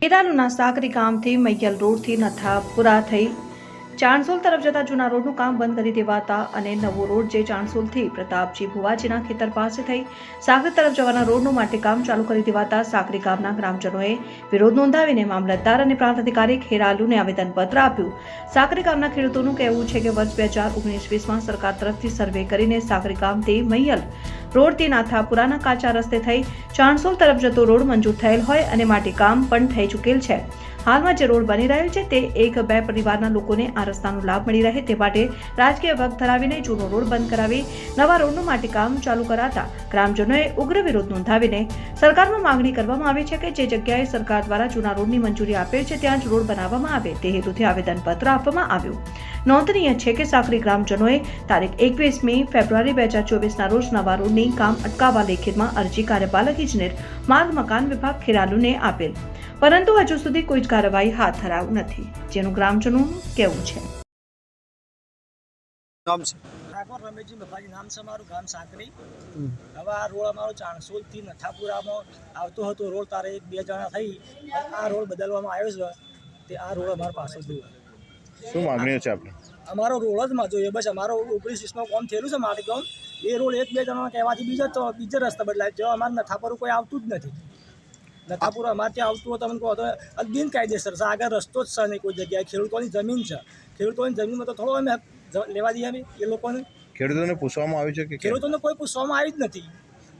ખેરાલુના સાકરી ગામથી મૈયલ રોડથી નથાપુરા થઈ. ચાણસોલ તરફ જતા જૂના રોડનું કામ બંધ કરી દેવાતા અને નવો રોડ જે ચાણસોલથી પ્રતાપજી ભુવાજીના ખેતર પાસે થઈ સાગર તરફ જવાના રોડનું માટે કામ ચાલુ કરી દેવાતા સાકરી ગામના ગ્રામજનોએ વિરોધ નોંધાવીને મામલતદાર અને પ્રાંત અધિકારી ખેરાલુને આવેદનપત્ર આપ્યું. સાકરી ગામના ખેડૂતોનું કહેવું છે કે વર્ષ બે હજાર ઓગણીસ વીસમાં સરકાર તરફથી સર્વે કરીને સાકરી ગામથી મૈયલ રોડથી નાથાપુરાના કાચા રસ્તે થઈ ચાણસોલ તરફ જતો રોડ મંજૂર થયેલ હોય અને માટે કામ પણ થઈ ચૂકેલ છે. હાલમાં જે રોડ બની રહ્યો છે તે એક બે પરિવારના લોકોને આ રસ્તાનો લાભ મળી રહે તે માટે રાજકીય વગ ધરાવીને જૂનો રોડ બંધ કરાવી નવા રોડનું માટે કામ ચાલુ કરાતા ગ્રામજનોએ ઉગ્ર વિરોધ નોંધાવીને સરકારમાં માંગણી કરવામાં આવી છે કે જે જગ્યાએ સરકાર દ્વારા જૂના રોડની મંજૂરી આપેલ છે ત્યાં જ રોડ બનાવવામાં આવે તે હેતુથી આવેદનપત્ર આપવામાં આવ્યું. નોંધનીય છે કે સાકરી ગ્રામજનોએ તારીખ એકવીસમી ફેબ્રુઆરી બે હજાર ચોવીસના રોજ નવા રોડની કામ અટકાવવા લેખિતમાં અરજી કાર્યપાલક ઇજનેર માર્ગ મકાન વિભાગ ખેરાલુને આપેલ. પરંતુ હજુ સુધી કોઈ જ કાર્યવાહી હાથ ધરાવ નથી. જેનું ગ્રામજનોનું કહેવું છે. ઠાકોર રમેશજી મફાજી નામ છે મારું ગામ સાંકરી. હવે આ રોડ અમારો ચાણસોલથી નથાપુરામાં આવતો હતો. રોડ તારે એક બે જણા થઈ આ રોડ બદલવામાં આવ્યો છે. તે આ રોડ અમારો પાસે જુઓ શું માંગણીઓ છે આપની? અમારો રોડ જ માં જોઈએ બસ અમારો ઉપરી વીસમાં કોમ થયેલું છે માટી ગામ એ રોડ એક બે જણા કહેવાથી બીજા તો બીજા રસ્તા બદલાય. જો અમારે નથાપુર કોઈ આવતું જ નથી. નથાપુર અમારે ત્યાં આવતું હોય તમને કહો તો બિનકાયદેસર છે. આગળ રસ્તો જ છે નહીં કોઈ જગ્યાએ. ખેડૂતોની જમીન છે. ખેડૂતોની જમીનમાં તો થોડો અમે લેવા દઈએ અમે એ લોકોને. ખેડૂતોને પૂછવામાં આવ્યું છે કે ખેડૂતોને કોઈ પૂછવામાં આવી જ નથી.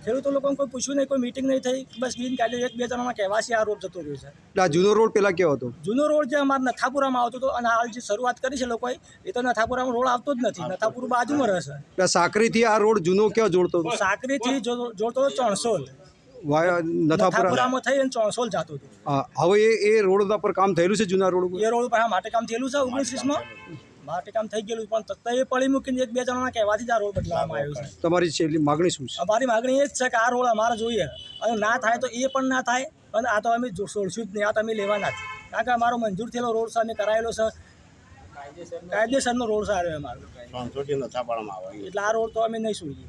ખેડૂતો લોકોને કોઈ પૂછ્યું નહીં કોઈ મિટિંગ નહીં થઈ. બસ બિનકાયદે એક બે જણામાં કહેવાસી આ રોડ જતો રહ્યો છે. એટલે આ જૂનો રોડ પેલા કેવો હતો? જૂનો રોડ જે અમારા નથાપુરામાં આવતો હતો અને હાલ જે શરૂઆત કરી છે લોકોએ એ તો નથાપુરામાં રોડ આવતો જ નથી. નથાપુર બાજુમાં રહેશે એટલે સાકરીથી આ રોડ જૂનો ક્યાં જોડતો હતો? સાકરીથી જો- જોડતો હતો ચણસોલ. નથાપુરામાં થઈ અને ચોણસોલ જતો હતો. હવે એ એ રોડ પર કામ થયેલું છે જૂના રોડ એ રોડ પર આ માટે કામ થયેલું છે ઓગણીસ વીસમાં માટે કામ થઈ ગયેલું પણ તત્તા એ પડી મૂકીને એક બે જણાના કહેવાથી જ આ રોડ બદલાવવામાં આવ્યો છે. તમારી છેલ્લી માગણી શું છે? અમારી માગણી એ જ છે કે આ રોડ અમારે જોઈએ. અને ના થાય તો એ પણ ના થાય અને આ તો અમે છોડશું જ નહીં આ તો અમે લેવાના જ. કારણ કે અમારો મંજૂર થયેલો રોડ છે અમે કરાયેલો છે. કાયદેસરનો રોડ સારો અમારો. એટલે આ રોડ તો અમે નહીં સુઈએ.